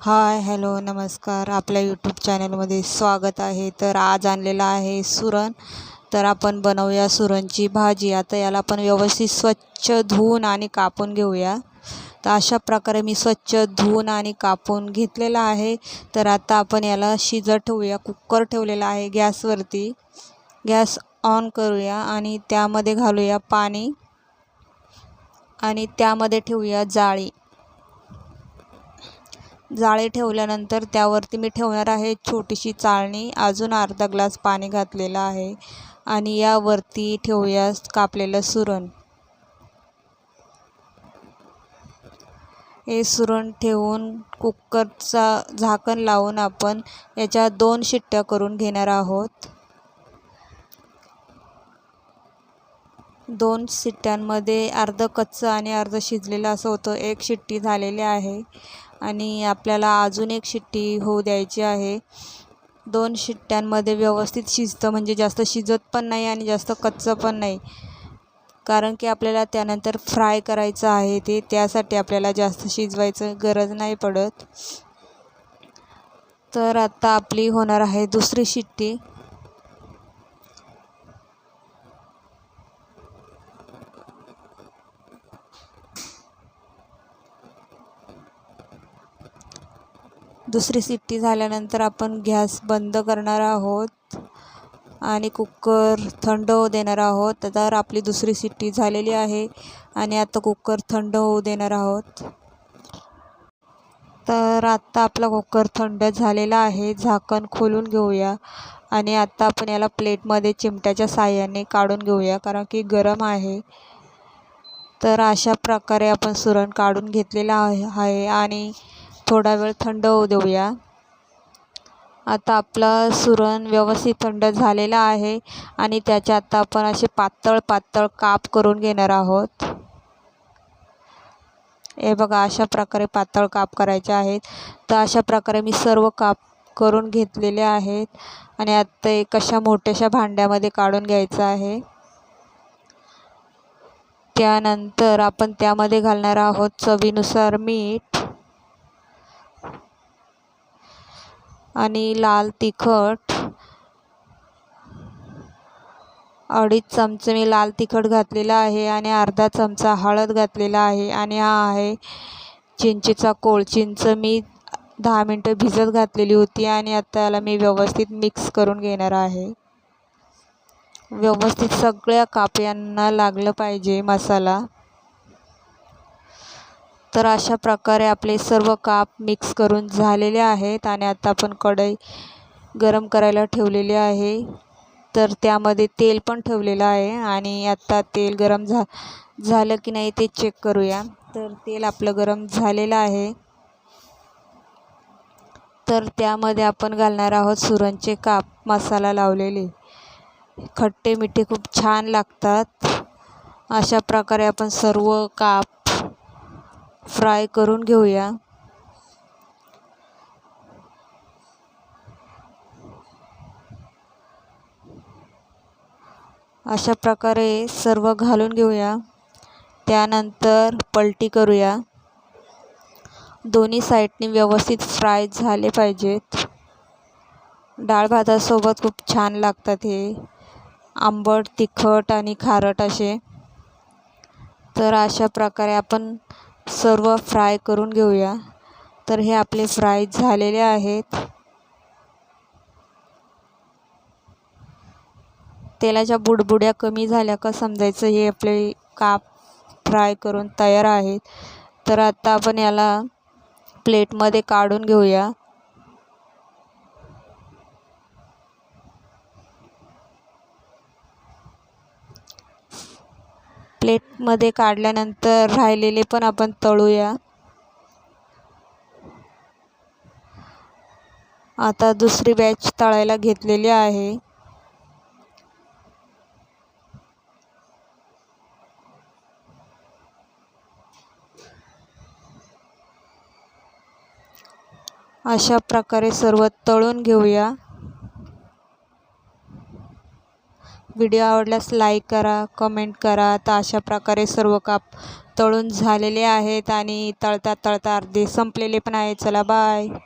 Hi hello नमस्कार. आपल्या YouTube चॅनलमध्ये स्वागत आहे. तर आज आणलेला आहे सुरण. तर आपण बनवूया सुरणची भाजी. आता याला आपण व्यवस्थित स्वच्छ धुवून आणि कापून घेऊया. तर अशा प्रकारे मी स्वच्छ धुवून आणि कापून घेतलेला आहे. तर आता आपण याला शिजत ठेवूया. कुकर ठेवलेला आहे गॅसवरती. गॅस ऑन करूया आणि त्यामध्ये घालूया पाणी. आणि त्यामध्ये ठेवूया जाळी. जाळे ठेवल्यानंतर त्यावरती मी ठेवणार आहे छोटीशी चाळणी. अजून अर्धा ग्लास पाणी घातलेलं आहे. आणि यावरती ठेवूयास कापलेलं सुरण. हे सुरण ठेवून कुकरचा झाकण लावून आपण याच्या दोन शिट्ट्या करून घेणार आहोत. दोन शिट्ट्यांमध्ये अर्धं कच्चं आणि अर्धं शिजलेलं असं होतं. एक शिट्टी झालेली आहे. आणि आपल्याला अजून एक शिट्टी होऊ द्यायची आहे. दोन शिट्ट्यांमध्ये व्यवस्थित शिजतं म्हणजे जास्त शिजत पण नाही आणि जास्त कच्चं पण नाही. कारण की आपल्याला त्यानंतर फ्राय करायचं आहे ते त्यासाठी आपल्याला जास्त शिजवायचं गरज नाही पडत. तर आत्ता आपली होणार आहे दुसरी शिट्टी. दुसरी शिट्टी झाल्यानंतर आपण गॅस बंद करणार आहोत आणि कुकर थंड होऊ देणार आहोत. तर आपली दुसरी शिट्टी झालेली आहे आणि आता कुकर थंड होऊ देणार आहोत. तर आत्ता आपला कुकर थंड झालेला आहे. झाकण खोलून घेऊया आणि आत्ता आपण याला प्लेटमध्ये चिमट्याच्या साह्याने काढून घेऊया कारण की गरम आहे. तर अशा प्रकारे आपण सुरण काढून घेतलेला आहे आणि थोडा वेळ थंड होऊ देऊया. आता आपला सुरण व्यवस्थित थंड झालेला आहे आणि त्याचे आता आपण असे पातळ पातळ काप करून घेणार आहोत. हे बघा अशा प्रकारे पातळ काप करायचे आहेत. तर अशा प्रकारे मी सर्व काप करून घेतलेले आहेत आणि आता एक अशा मोठ्याशा भांड्यामध्ये काढून घ्यायचं आहे. त्यानंतर आपण त्यामध्ये घालणार आहोत चवीनुसार मीठ. आणि लाल तिखट. अडीच चमचे मी लाल तिखट घातलेला आहे आणि अर्धा चमचा हळद घातलेला आहे आणि हा आहे चिंचेचा कोळ. चिंच मी दहा मिनटं भिजत घातलेली होती आणि आता याला मी व्यवस्थित मिक्स करून घेणार आहे. व्यवस्थित सगळ्या काप्यांना लागलं पाहिजे मसाला. तर अशा प्रकारे आपले सर्व काप मिक्स करून झालेले आहेत आणि आता आपण कढई गरम करायला ठेवलेली आहे. तर त्यामध्ये तेल पण ठेवलेलं आहे आणि आत्ता तेल गरम झा झालं की नाही ते चेक करूया. तर तेल आपलं गरम झालेलं आहे. तर त्यामध्ये आपण घालणार आहोत सुरणचे काप मसाला लावलेले. खट्टे मिठे खूप छान लागतात. अशा प्रकारे आपण सर्व काप फ्राय करून घेऊया. अशा प्रकारे सर्व घालून घेऊया. त्यानंतर पलटी करूया. दोन्ही साईडने व्यवस्थित फ्राय झाले पाहिजेत. डाळ भातासोबत खूप छान लागतात हे. आंबट तिखट आणि खारट असे. तर अशा प्रकारे आपण सर्व फ्राय करून घेऊया. तर हे आपले फ्राय झालेले आहेत. तेलाच्या बुडबुड्या कमी झाल्या का समजायचं हे आपले काप फ्राय करून तयार आहेत. तर आता आपण याला प्लेटमध्ये काढून घेऊया. प्लेटमध्ये काढल्यानंतर राहिलेले पण आपण तळूया. आता दुसरी बॅच तळायला घेतलेली आहे. अशा प्रकारे सर्व तळून घेऊया. व्हिडिओ आवडल्यास लाईक करा कमेंट करा. तर अशा प्रकारे सर्व काप तळून झालेले आहेत आणि तळता तळता अर्धे संपलेले पण आहे चला बाय